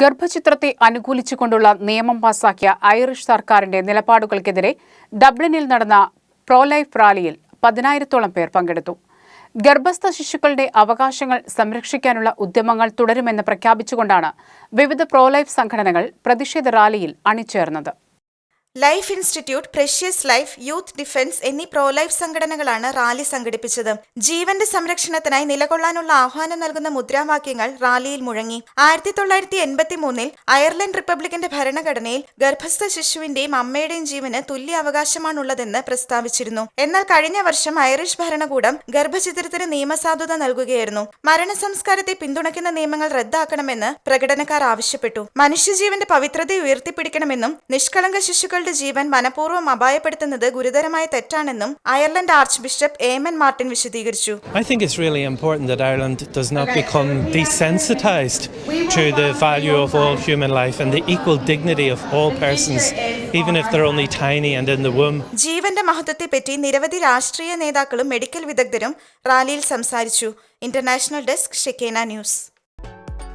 ഗർഭചിത്രത്തെ അനുകൂലിച്ചുകൊണ്ടുള്ള നിയമം പാസാക്കിയ ഐറിഷ് സർക്കാരിന്റെ നിലപാടുകൾക്കെതിരെ ഡബ്ലിനിൽ നടന്ന പ്രോലൈഫ് റാലിയിൽ പതിനായിരത്തോളം പേർ പങ്കെടുത്തു. ഗർഭസ്ഥ ശിശുക്കളുടെ അവകാശങ്ങൾ സംരക്ഷിക്കാനുള്ള ഉദ്യമങ്ങൾ തുടരുമെന്ന് പ്രഖ്യാപിച്ചുകൊണ്ടാണ് വിവിധ പ്രോലൈഫ് സംഘടനകൾ പ്രതിഷേധ റാലിയിൽ അണിചേർന്നത്. Life institute precious life youth defence എന്നീ പ്രോ ലൈഫ് സംഘടനകളാണ് റാലി സംഘടിപ്പിച്ചത്. ജീവന്റെ സംരക്ഷണത്തിനായി നിലകൊള്ളാനുള്ള ആഹ്വാനം നൽകുന്ന മുദ്രാവാക്യങ്ങൾ റാലിയിൽ മുഴങ്ങി. ആയിരത്തി തൊള്ളായിരത്തി എൺപത്തി മൂന്നിൽ അയർലൻഡ് റിപ്പബ്ലിക്കിന്റെ ഭരണഘടനയിൽ ഗർഭസ്ഥ ശിശുവിന്റെയും അമ്മയുടെയും ജീവന് തുല്യ അവകാശമാണുള്ളതെന്ന് പ്രസ്താവിച്ചിരുന്നു. എന്നാൽ കഴിഞ്ഞ വർഷം ഐറിഷ് ഭരണകൂടം ഗർഭചിത്രത്തിന് നിയമസാധുത നൽകുകയായിരുന്നു. മരണസംസ്കാരത്തെ പിന്തുണയ്ക്കുന്ന നിയമങ്ങൾ റദ്ദാക്കണമെന്ന് പ്രകടനക്കാർ ആവശ്യപ്പെട്ടു. മനുഷ്യജീവന്റെ പവിത്രതയെ ഉയർത്തിപ്പിടിക്കണമെന്നും നിഷ്കളങ്ക കുട്ടികളുടെ ജീവൻ മനഃപൂർവം അപായപ്പെടുത്തുന്നത് ഗുരുതരമായ തെറ്റാണെന്നും Ireland archbishop Eamon Martin വിശദീകരിച്ചു. I think it's really important that Ireland does not become desensitised to the value of all human life and the equal dignity of all persons even if they are only tiny and in the വും ജീവന്റെ മഹത്വത്തെ പറ്റി നിരവധി രാഷ്ട്രീയ നേതാക്കളും medical വിദഗ്ധരും റാലിയിൽ സംസാരിച്ചു. International desk Shekinah news.